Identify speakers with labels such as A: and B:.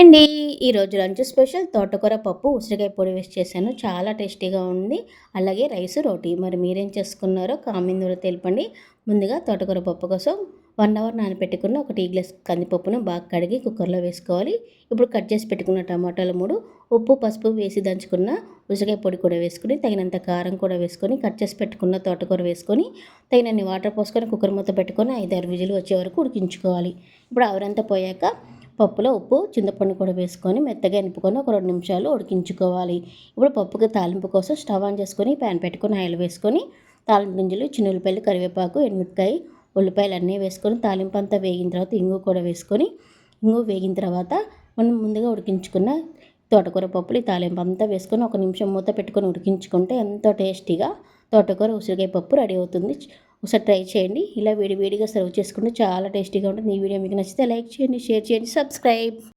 A: అండి ఈరోజు lunch special తోటకూర పప్పు ఉసిరికాయ పొడి వేసి చేశాను. చాలా టేస్టీగా ఉంది. అలాగే రైస్ రోటీ. మరి మీరేం చేసుకున్నారో కామెంట్లో తెలపండి. ముందుగా తోటకూర పప్పు కోసం వన్ అవర్ నానబెట్టుకున్న ఒక టీ గ్లాస్ కందిపప్పును బాగా కడిగి కుక్కర్లో వేసుకోవాలి. ఇప్పుడు కట్ చేసి పెట్టుకున్న టమాటాలు మూడు ఉప్పు పసుపు వేసి దంచుకున్న ఉసిరికాయ పొడి కూడా వేసుకుని తగినంత కారం కూడా వేసుకొని కట్ చేసి పెట్టుకున్న తోటకూర వేసుకొని తగినన్ని వాటర్ పోసుకొని కుక్కర్ మూత పెట్టుకొని ఐదారు విజులు వచ్చే వరకు ఉడికించుకోవాలి. ఇప్పుడు ఆవిరంతా పోయాక పప్పులో ఉప్పు చింతపండు కూడా వేసుకొని మెత్తగా ఎనుపుకొని ఒక రెండు నిమిషాలు ఉడికించుకోవాలి. ఇప్పుడు పప్పుకి తాలింపు కోసం స్టవ్ ఆన్ చేసుకొని ప్యాన్ పెట్టుకొని ఆయిల్ వేసుకొని తాలింపు గింజలు చిన్నులపల్లి కరివేపాకు ఎనిమిదికాయ ఉల్లిపాయలు అన్నీ వేసుకొని తాలింపు అంతా వేగిన తర్వాత ఇంగు కూడా వేసుకొని ఇంగు వేగిన తర్వాత మనం ముందుగా ఉడికించుకున్న తోటకూర పప్పులు ఈ తాలింపు అంతా వేసుకొని ఒక నిమిషం మూత పెట్టుకొని ఉడికించుకుంటే ఎంతో టేస్టీగా తోటకూర ఉసిరికాయ పప్పు రెడీ అవుతుంది. ఒకసారి ట్రై చేయండి. ఇలా వేడి వేడిగా సర్వ్ చేసుకుంటే చాలా టేస్టీగా ఉంటుంది. ఈ వీడియో మీకు నచ్చితే లైక్ చేయండి షేర్ చేయండి సబ్స్క్రైబ్.